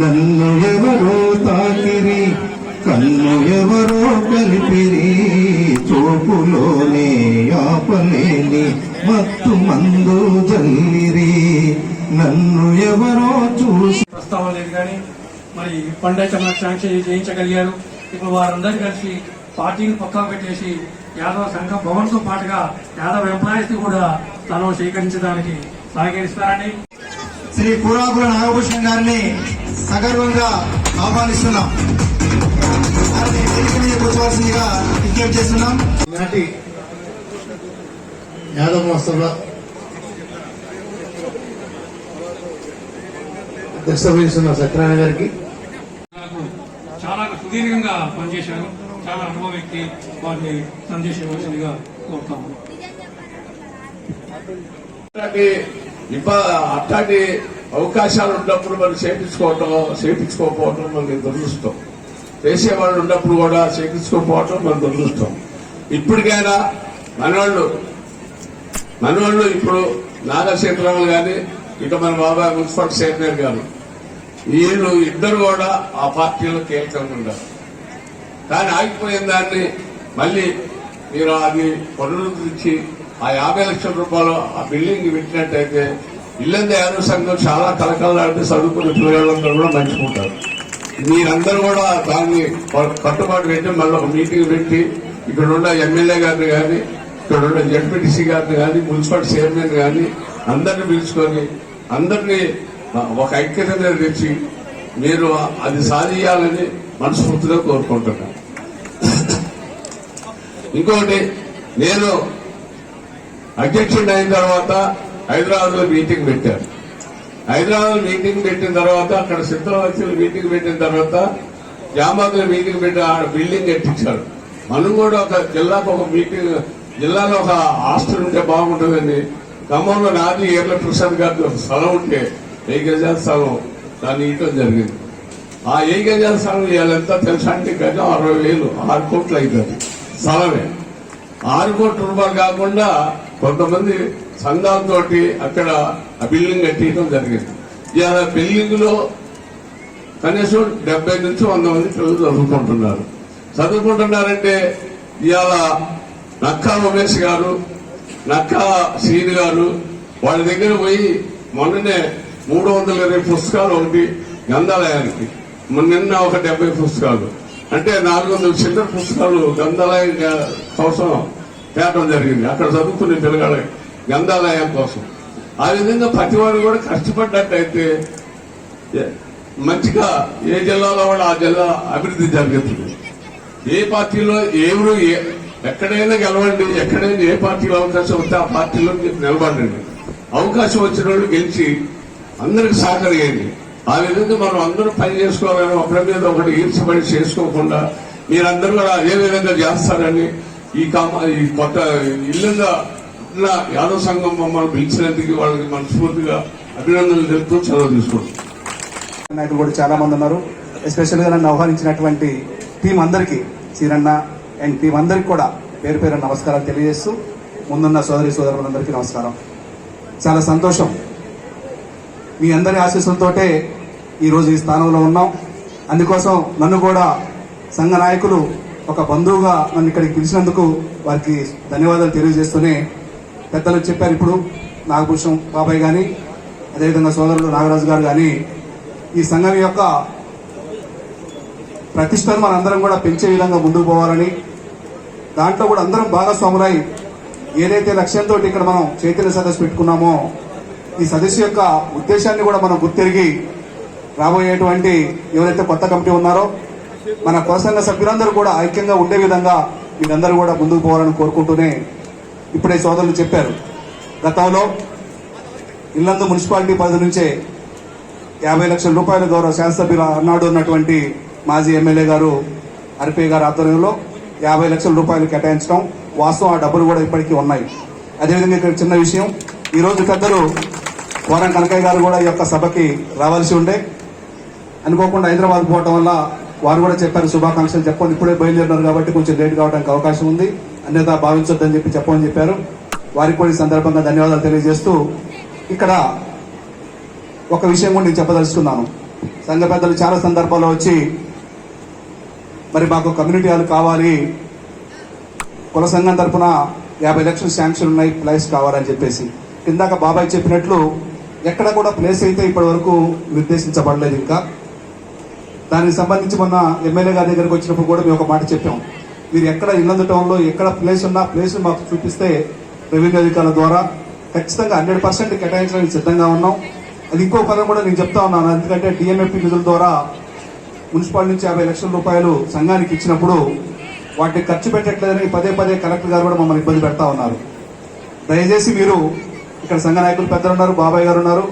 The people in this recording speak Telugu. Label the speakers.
Speaker 1: నన్ను ఎవరో తాకిరి కన్ను ఎవరో కలిపిరి చూపులోనే ఆపలేని మత్తు మందు జల్లిరి. నన్ను ఎవరో చూసి
Speaker 2: ప్రస్తావన లేదు కానీ మరి పండగ శాంక్షన్ చేయించగలిగారు ఇప్పుడు వారందరూ కలిసి పార్టీని పక్కా పెట్టేసి యాదవ సంఘ భవన్తో పాటుగా యాదవ్ ఎంప్లాయీస్ని కూడా తను స్వీకరించడానికి సహకరిస్తారని.
Speaker 3: శ్రీ పురాకుల నాగభూషణ్ గారిని సగర్వంగా ఆహ్వానిస్తున్నాం. కూర్చోవలసిందిగా విజ్ఞప్తి చేస్తున్నాం.
Speaker 4: ఈనాటి యాదవ మహోత్సవ అధ్యక్షత వహిస్తున్న సత్యనారాయణ గారికి.
Speaker 2: నాకు చాలా సుదీర్ఘంగా పనిచేశారు. చాలా అనుభవ వ్యక్తి వారిని సందేశించవలసిందిగా కోరుతాము.
Speaker 5: అట్లాంటి అవకాశాలు ఉన్నప్పుడు మనం చేపించుకోవటం చేపించుకోకపోవటం మనకి దురదృష్టం. చేసేవాళ్ళు ఉన్నప్పుడు కూడా చేపించుకోకపోవటం మన దురదృష్టం. ఇప్పటికైనా మనవాళ్ళు మనవాళ్ళు ఇప్పుడు నాగశేఖరాలు కానీ ఇక మన బాబాయ్ మున్సిపల్ చైర్మన్ గారు. వీళ్ళు ఇద్దరు కూడా ఆ పార్టీలో కీలకంగా ఉన్నారు కానీ ఆగిపోయిన దాన్ని మళ్ళీ మీరు అది పునరుద్ధరించి ఆ యాభై లక్షల రూపాయలు ఆ బిల్డింగ్ పెట్టినట్టయితే ఇల్లంద యాదవ సంఘం చాలా కలకలాడితే చదువుకున్న పిల్లలందరూ కూడా మంచుకుంటారు మీరందరూ కూడా దాన్ని కట్టుబాటు పెట్టి మళ్ళీ ఒక మీటింగ్ పెట్టి ఇక్కడ ఉన్న ఎమ్మెల్యే గారిని కానీ ఇక్కడ ఉన్న జడ్పీటీసీ గారిని కానీ మున్సిపల్ చైర్మన్ కానీ అందరిని పిలుచుకొని అందరినీ ఒక ఐక్యత తెచ్చి మీరు అది సాధించాలని మనస్ఫూర్తిగా కోరుకుంటున్నాను. ఇంకొకటి నేను అధ్యక్షుడు అయిన తర్వాత హైదరాబాద్లో మీటింగ్ పెట్టారు హైదరాబాద్ మీటింగ్ పెట్టిన తర్వాత అక్కడ సిద్ధవత్సలు మీటింగ్ పెట్టిన తర్వాత జామాద్లో మీటింగ్ పెట్టి ఆ బిల్డింగ్ కట్టించారు. మనం కూడా ఒక జిల్లాకు ఒక మీటింగ్ జిల్లాలో ఒక హాస్టల్ ఉంటే బాగుంటుందని ఖమ్మంలో నాది ఏర్ల ప్రసాద్ గారి ఒక స్థలం ఉంటే వెయ్యి గజాల స్థలం దాన్ని ఇవ్వడం జరిగింది. ఆ వెయ్యి గజాల స్థలం ఎంత తెలుసా అంటే గజం అరవై వేలు ఆరు కోట్లు అవుతుంది స్థలమే ఆరు కోట్ల రూపాయలు కాకుండా కొంతమంది సంఘాలతో అక్కడ ఆ బిల్డింగ్ కట్టించడం జరిగింది. ఇవాళ బిల్డింగ్లో కనీసం డెబ్బై నుంచి వంద మంది పిల్లలు చదువుకుంటున్నారు. చదువుకుంటున్నారంటే ఇవాళ నక్కా ఉమేష్ గారు నక్కా సీన్ గారు వాళ్ళ దగ్గర పోయి మొన్ననే మూడు వందల ఇరవై పుస్తకాలు ఒకటి గ్రంథాలయానికి. మొన్న నిన్న ఒక డెబ్బై పుస్తకాలు. అంటే నాలుగు వందల చిల్లర పుస్తకాలు గ్రంథాలయం కోసం తేటం జరిగింది. అక్కడ చదువుకునే పిల్లగాళ్ళ గ్రంథాలయం కోసం. ఆ విధంగా ప్రతివాడు కూడా కష్టపడ్డట్టయితే మంచిగా ఏ జిల్లాలో కూడా ఆ జిల్లా అభివృద్ధి జరుగుతుంది ఏ పార్టీలో ఎవరు ఏ- ఎక్కడైనా గెలవండి ఎక్కడైనా ఏ పార్టీలో అవకాశం వస్తే ఆ పార్టీలో నిలబడండి. అవకాశం వచ్చిన వాళ్ళు గెలిచి అందరికి సహకరియండి. ఆ విధంగా మనం అందరూ పని చేసుకోవాలని ఒకరి మీద ఒకటి ఈర్చబడి చేసుకోకుండా మీరందరూ కూడా అదే విధంగా చేస్తారని ఈ కామ ఈ కొత్త ఇల్లుగా ఉన్న యాదవ సంఘం మమ్మల్ని పిలిచినందుకు వాళ్ళకి మనస్ఫూర్తిగా అభినందనలు తెలుపుతూ చదువు తీసుకుంటాం
Speaker 3: నాయకులు కూడా చాలా మంది ఉన్నారు. ఎస్పెషల్గా నన్ను ఆహ్వానించినటువంటి టీం అందరికీ చీరన్న అండ్ టీం అందరికి కూడా పేరు పేరు నమస్కారాలు తెలియజేస్తూ ముందున్న సోదరి సోదరులందరికీ నమస్కారం. చాలా సంతోషం. మీ అందరి ఆశీస్సులతోటే ఈరోజు ఈ స్థానంలో ఉన్నాం. అందుకోసం నన్ను కూడా సంఘ నాయకులు ఒక బంధువుగా నన్ను ఇక్కడికి పిలిచినందుకు వారికి ధన్యవాదాలు తెలియజేస్తూనే పెద్దలు చెప్పారు ఇప్పుడు నాగభూషణం బాబాయ్ కానీ అదేవిధంగా సోదరుడు నాగరాజు గారు కానీ ఈ సంఘం యొక్క ప్రతిష్టను మనందరం కూడా పెంచే విధంగా ముందుకు పోవాలని దాంట్లో కూడా అందరం భాగస్వాములై ఏదైతే లక్ష్యంతో ఇక్కడ మనం చైతన్య సదస్సు పెట్టుకున్నామో ఈ సదస్సు యొక్క ఉద్దేశాన్ని కూడా మనం గుర్తెరిగి రాబోయేటువంటి ఎవరైతే కొత్త కమిటీ ఉన్నారో మన కొనసంఘ సభ్యులందరూ కూడా ఐక్యంగా ఉండే విధంగా మీరందరూ కూడా ముందుకు పోవాలని కోరుకుంటూనే ఇప్పుడే సోదరులు చెప్పారు. గతంలో ఇల్లందు మున్సిపాలిటీ పరిధి నుంచే యాభై లక్షల రూపాయల గౌరవ శాసనసభ్యులు అన్నాడు ఉన్నటువంటి మాజీ ఎమ్మెల్యే గారు అరిపే గారు ఆధ్వర్యంలో యాభై లక్షల రూపాయలు కేటాయించడం వాస్తవం. ఆ డబ్బులు కూడా ఇప్పటికీ ఉన్నాయి. అదేవిధంగా ఇక్కడ చిన్న విషయం. ఈ రోజు పెద్దలు కోరం కనకయ్య గారు కూడా ఈ యొక్క సభకి రావాల్సి ఉండే. అనుకోకుండా హైదరాబాద్ పోవటం వల్ల వారు కూడా చెప్పారు శుభాకాంక్షలు చెప్పండి ఇప్పుడే బయలుదేరినారు కాబట్టి కొంచెం లేట్ కావడానికి అవకాశం ఉంది. అన్యత భావించొద్దని చెప్పి చెప్పమని చెప్పారు. వారికి కూడా ఈ సందర్భంగా ధన్యవాదాలు తెలియజేస్తూ ఇక్కడ ఒక విషయం కూడా నేను చెప్పదలుచుకున్నాను. సంఘ పెద్దలు చాలా సందర్భాల్లో వచ్చి మరి మాకు కమ్యూనిటీ హాల్ కావాలి. కుల సంఘం తరపున యాభై లక్షలు శాంక్షన్ ఉన్నాయి ప్లేస్ కావాలని చెప్పేసి. ఇందాక బాబాయ్ చెప్పినట్లు ఎక్కడ కూడా ప్లేస్ అయితే ఇప్పటి వరకు నిర్దేశించబడలేదు ఇంకా. దానికి సంబంధించి మొన్న ఎమ్మెల్యే గారి దగ్గరకు వచ్చినప్పుడు కూడా మేము ఒక మాట చెప్పాం. మీరు ఎక్కడ ఇల్లందు టౌన్లో ఎక్కడ ప్లేస్ ఉన్నా ప్లేస్ మాకు చూపిస్తే రెవెన్యూ అధికారుల ద్వారా ఖచ్చితంగా హండ్రెడ్ పర్సెంట్ కేటాయించడానికి సిద్ధంగా ఉన్నాం. అది ఇంకో పదం కూడా నేను చెప్తా ఉన్నాను. ఎందుకంటే డిఎంఎఫ్పి నిధుల ద్వారా మున్సిపాలిటీ నుంచి యాభై లక్షల రూపాయలు సంఘానికి ఇచ్చినప్పుడు వాటిని ఖర్చు పెట్టట్లేదని పదే పదే కలెక్టర్ గారు కూడా మమ్మల్ని ఇబ్బంది పెడతా ఉన్నారు. దయచేసి మీరు ఇక్కడ సంఘ నాయకులు పెద్దలు ఉన్నారు బాబాయ్ గారు ఉన్నారు.